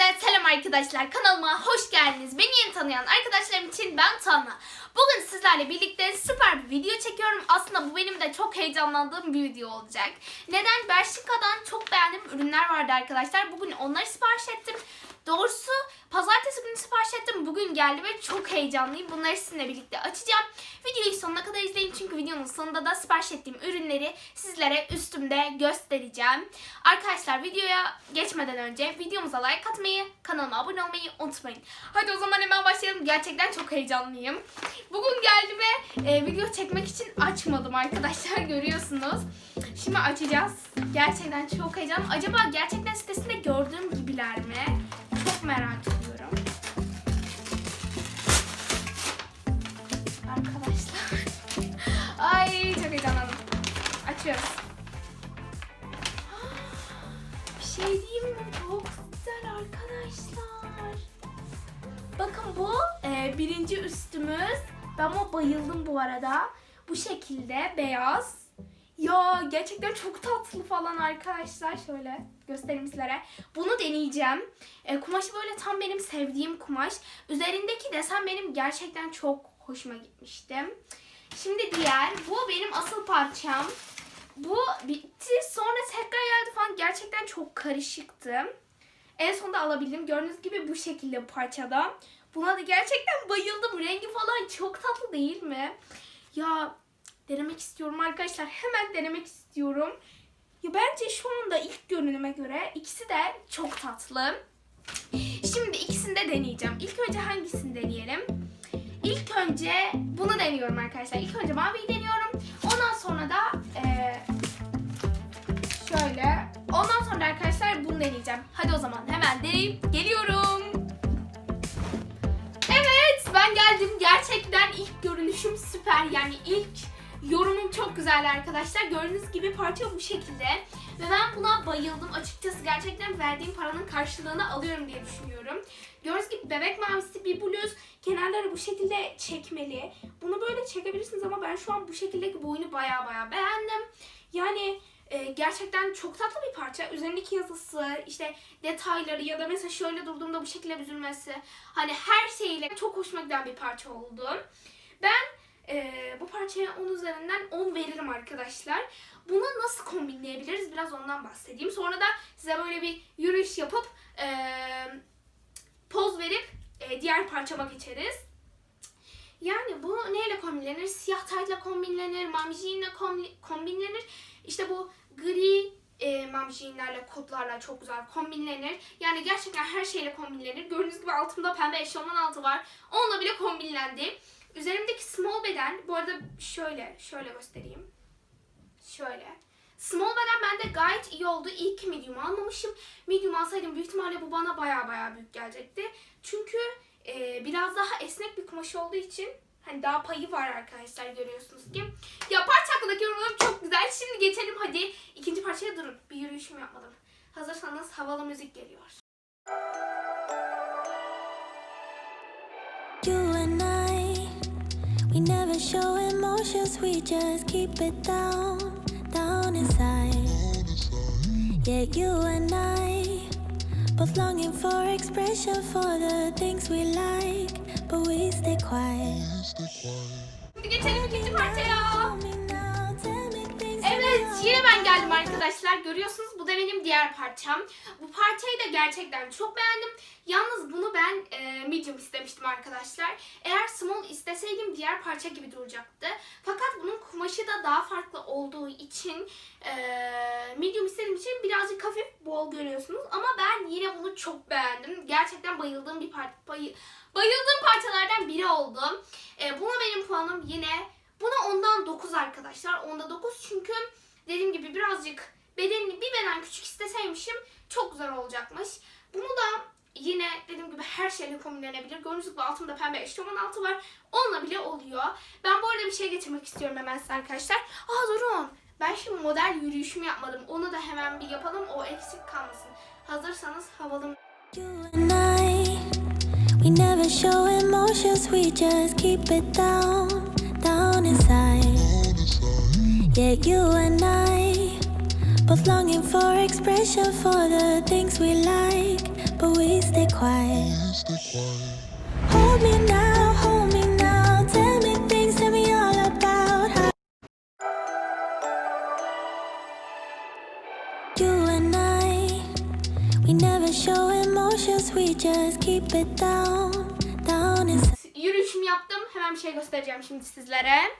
güzel selam arkadaşlar. Kanalıma hoş geldiniz. Beni yeni tanıyan arkadaşlarım için ben Tana. Bugün sizlerle birlikte süper bir video çekiyorum. Aslında bu benim de çok heyecanlandığım bir video olacak. Neden? Bershka'dan çok beğendiğim ürünler vardı arkadaşlar. Bugün onları sipariş ettim. Doğrusu pazartesi günü sipariş ettim. Bugün geldi ve çok heyecanlıyım. Bunları sizinle birlikte açacağım. Videoyu sonuna kadar izleyin çünkü videonun sonunda da sipariş ettiğim ürünleri sizlere üstümde göstereceğim. Arkadaşlar videoya geçmeden önce videomuza like atmayı, kanalıma abone olmayı unutmayın. Hadi o zaman hemen başlayalım. Gerçekten çok heyecanlıyım. Bugün geldi ve e, video çekmek için açmadım arkadaşlar görüyorsunuz. Şimdi açacağız. Gerçekten çok heyecanlıyım. Acaba gerçekten sitesinde gördüğüm gibiler mi? Çok merak ediyorum. Arkadaşlar. Ay çok heyecanlandım. Açıyoruz. Bir şey diyeyim mi? Çok güzel arkadaşlar. Bakın bu e, birinci üstümüz. Ben bu bayıldım bu arada. Bu şekilde beyaz. Ya gerçekten çok tatlı falan arkadaşlar. Şöyle göstereyim sizlere. Bunu deneyeceğim. E, kumaşı böyle tam benim sevdiğim kumaş. Üzerindeki desen benim gerçekten çok hoşuma gitmişti. Şimdi diğer. Bu benim asıl parçam. Bu bitti. Sonra tekrar geldi falan. Gerçekten çok karışıktı. En sonunda alabildim. Gördüğünüz gibi bu şekilde parçada. Buna da gerçekten bayıldım. Rengi falan çok tatlı değil mi? Ya denemek istiyorum arkadaşlar. Hemen denemek istiyorum. Ya bence şu anda ilk görünüme göre ikisi de çok tatlı. Şimdi ikisini de deneyeceğim. İlk önce hangisini deneyelim? İlk önce bunu deniyorum arkadaşlar. İlk önce maviyi deniyorum. Ondan sonra da hemen deneyip geliyorum. Evet ben geldim. Gerçekten ilk görünüşüm süper. Yani ilk yorumum çok güzeldi arkadaşlar. Gördüğünüz gibi parça bu şekilde. Ve ben buna bayıldım. Açıkçası gerçekten verdiğim paranın karşılığını alıyorum diye düşünüyorum. Gördüğünüz gibi bebek mavisi bir bluz. Kenarları bu şekilde çekmeli. Bunu böyle çekebilirsiniz ama ben şu an bu şekildeki boyunu baya baya beğendim. Yani e, gerçekten çok tatlı bir parça. Üzerindeki yazısı, işte detayları ya da mesela şöyle durduğumda bu şekilde büzülmesi. Hani her şeyle çok hoşuma giden bir parça oldu. Ben e, bu parçaya 10 üzerinden 10 veririm arkadaşlar. Bunu nasıl kombinleyebiliriz biraz ondan bahsedeyim. Sonra da size böyle bir yürüyüş yapıp e, poz verip e, diğer parçama geçeriz. Yani bu neyle kombinlenir? Siyah taytla kombinlenir, mamjinle kombi- kombinlenir. İşte bu gri e, mamjinlerle, kotlarla çok güzel kombinlenir. Yani gerçekten her şeyle kombinlenir. Gördüğünüz gibi altımda pembe eşofman altı var. Onunla bile kombinlendi. Üzerimdeki small beden, bu arada şöyle, şöyle göstereyim. Şöyle. Small beden bende gayet iyi oldu. İyi ki medium almamışım. Medium alsaydım büyük ihtimalle bu bana baya baya büyük gelecekti. Çünkü e, biraz daha esnek bir kumaş olduğu için hani daha payı var arkadaşlar görüyorsunuz ki. Ya parça hakkındaki yorumlarım çok güzel. Şimdi geçelim hadi ikinci parçaya durun. Bir yürüyüşümü yapmadım. Hazırsanız havalı müzik geliyor. You and I, we never show emotions, we just keep it down, down inside. Yeah, you and I, both longing for expression for the things we like, but we stay quiet. İkinci parçaya. Evet yine ben geldim arkadaşlar. Görüyorsunuz bu da benim diğer parçam. Bu parçayı da gerçekten çok beğendim. Yalnız bunu ben e, medium istemiştim arkadaşlar. Eğer small isteseydim diğer parça gibi duracaktı. Fakat bunun kumaşı da daha farklı olduğu için e, medium istediğim için birazcık hafif bol görüyorsunuz. Ama ben yine bunu çok beğendim. Gerçekten bayıldığım bir parça. Bayı, bayıldığım parçalardan biri oldu. E, buna benim puanım yine Buna ondan 9 arkadaşlar. Onda 9 çünkü dediğim gibi birazcık bedenini bir beden küçük isteseymişim çok güzel olacakmış. Bunu da yine dediğim gibi her şeyle kombinlenebilir. Gördüğünüz gibi altımda pembe eşofman altı var. Onunla bile oluyor. Ben bu arada bir şey getirmek istiyorum hemen size arkadaşlar. Aa durun. Ben şimdi model yürüyüşümü yapmadım. Onu da hemen bir yapalım. O eksik kalmasın. Hazırsanız havalı we never show emotions, we just keep it down, down inside. Yeah, you and I, both longing for expression for the things we like, but we stay quiet. Hold me now, hold me now. Tell me things, tell me all about how you and I. We never show emotions, we just keep it down, bir şey göstereceğim şimdi sizlere.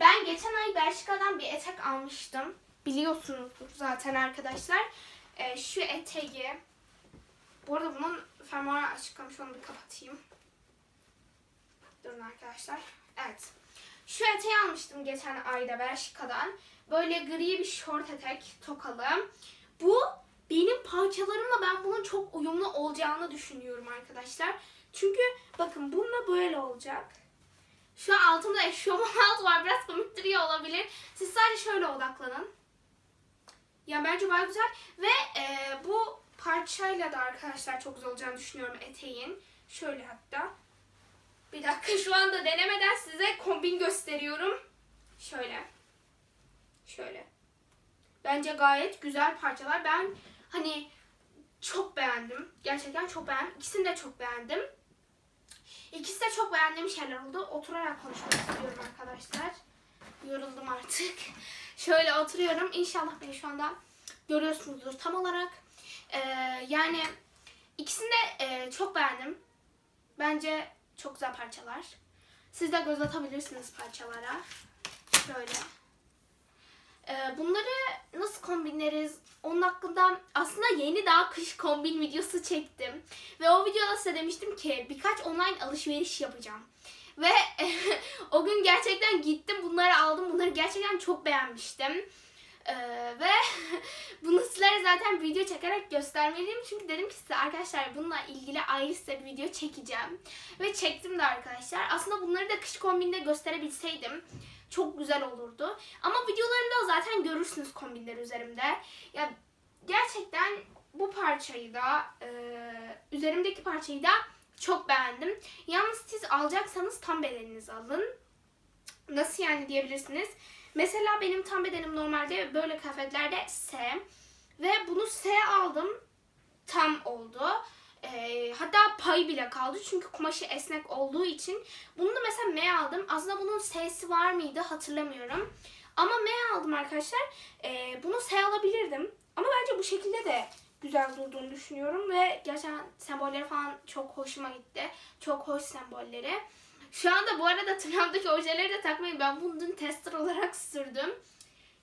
Ben geçen ay Bershka'dan bir etek almıştım. Biliyorsunuzdur zaten arkadaşlar. Ee, şu eteği bu arada bunun fermuarı açıklamış onu bir kapatayım. Durun arkadaşlar. Evet. Şu eteği almıştım geçen ayda Bershka'dan. Böyle gri bir short etek tokalı. Bu benim parçalarımla ben bunun çok uyumlu olacağını düşünüyorum arkadaşlar. Çünkü bakın bununla böyle olacak. Şu an altımda eşofman alt var. Biraz komik duruyor olabilir. Siz sadece şöyle odaklanın. Ya bence bayağı güzel. Ve e, bu parçayla da arkadaşlar çok güzel olacağını düşünüyorum eteğin. Şöyle hatta. Bir dakika şu anda denemeden size kombin gösteriyorum. Şöyle. Şöyle. Bence gayet güzel parçalar. Ben hani çok beğendim. Gerçekten çok beğendim. İkisini de çok beğendim. İkisi de çok beğendiğim şeyler oldu. Oturarak konuşmak istiyorum arkadaşlar. Yoruldum artık. Şöyle oturuyorum. İnşallah beni şu anda görüyorsunuzdur tam olarak. Ee, yani ikisini de e, çok beğendim. Bence çok güzel parçalar. Siz de göz atabilirsiniz parçalara. Şöyle. Ee, bunları nasıl kombinleriz? Onun hakkında aslında yeni daha kış kombin videosu çektim. Ve o videoda size demiştim ki birkaç online alışveriş yapacağım. Ve o gün gerçekten gittim bunları aldım. Bunları gerçekten çok beğenmiştim. Ee, ve bunu sizlere zaten video çekerek göstermeliyim. Çünkü dedim ki size arkadaşlar bununla ilgili ayrı size bir video çekeceğim. Ve çektim de arkadaşlar. Aslında bunları da kış kombinde gösterebilseydim çok güzel olurdu. Ama videolarımda zaten görürsünüz kombinler üzerimde. Ya gerçekten bu parçayı da e, üzerimdeki parçayı da çok beğendim. Yalnız siz alacaksanız tam bedeninizi alın. Nasıl yani diyebilirsiniz. Mesela benim tam bedenim normalde böyle kıyafetlerde S. Ve bunu S aldım. Tam oldu. Ee, hatta pay bile kaldı çünkü kumaşı esnek olduğu için. Bunu da mesela M aldım. Aslında bunun S'si var mıydı hatırlamıyorum. Ama M aldım arkadaşlar. Ee, bunu S alabilirdim. Ama bence bu şekilde de güzel durduğunu düşünüyorum. Ve gerçekten sembolleri falan çok hoşuma gitti. Çok hoş sembolleri. Şu anda bu arada tırnağımdaki ojeleri de takmayın. Ben bunu dün tester olarak sürdüm.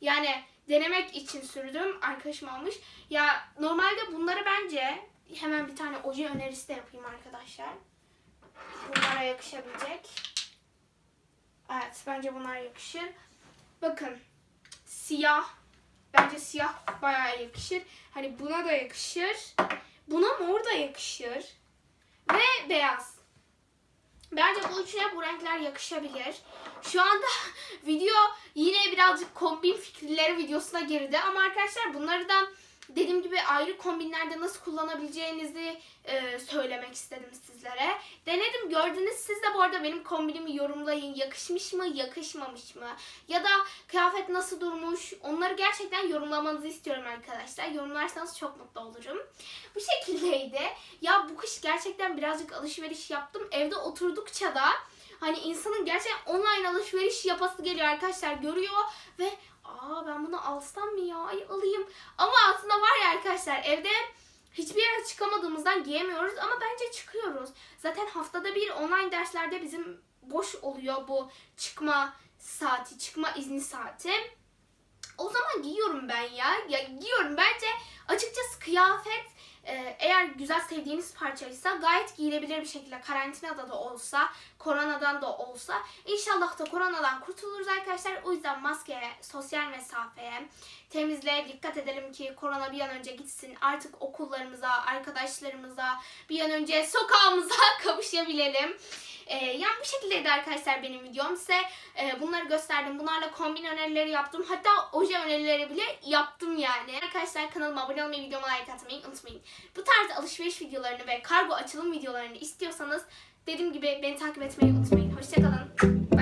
Yani denemek için sürdüm. Arkadaşım almış. Ya normalde bunları bence hemen bir tane oje önerisi de yapayım arkadaşlar. Bunlara yakışabilecek. Evet bence bunlar yakışır. Bakın siyah. Bence siyah bayağı yakışır. Hani buna da yakışır. Buna mor da yakışır. Ve beyaz. Bence bu üçüne bu renkler yakışabilir. Şu anda video yine birazcık kombin fikirleri videosuna girdi. Ama arkadaşlar bunları da dediğim gibi ayrı kombinlerde nasıl kullanabileceğinizi e, söylemek istedim sizlere. Denedim gördünüz. Siz de bu arada benim kombinimi yorumlayın. Yakışmış mı, yakışmamış mı? Ya da kıyafet nasıl durmuş? Onları gerçekten yorumlamanızı istiyorum arkadaşlar. Yorumlarsanız çok mutlu olurum. Bu şekildeydi. Ya bu kış gerçekten birazcık alışveriş yaptım. Evde oturdukça da hani insanın gerçekten online alışveriş yapası geliyor arkadaşlar. Görüyor ve aa ben bunu alsam mı ya? Ay alayım. Ama aslında var ya arkadaşlar evde hiçbir yere çıkamadığımızdan giyemiyoruz ama bence çıkıyoruz. Zaten haftada bir online derslerde bizim boş oluyor bu çıkma saati, çıkma izni saati. O zaman giyiyorum ben ya. Ya giyiyorum. Bence açıkçası kıyafet eğer güzel sevdiğiniz parçaysa gayet giyilebilir bir şekilde karantinada da olsa, koronadan da olsa. İnşallah da koronadan kurtuluruz arkadaşlar. O yüzden maskeye, sosyal mesafeye, temizliğe dikkat edelim ki korona bir an önce gitsin. Artık okullarımıza, arkadaşlarımıza, bir an önce sokağımıza kavuşabilelim. Ee, yani bu şekildeydi arkadaşlar benim videom. Size e, bunları gösterdim. Bunlarla kombin önerileri yaptım. Hatta oje önerileri bile yaptım yani. Arkadaşlar kanalıma abone olmayı, videoma like atmayı unutmayın. Bu tarz alışveriş videolarını ve kargo açılım videolarını istiyorsanız dediğim gibi beni takip etmeyi unutmayın. Hoşçakalın.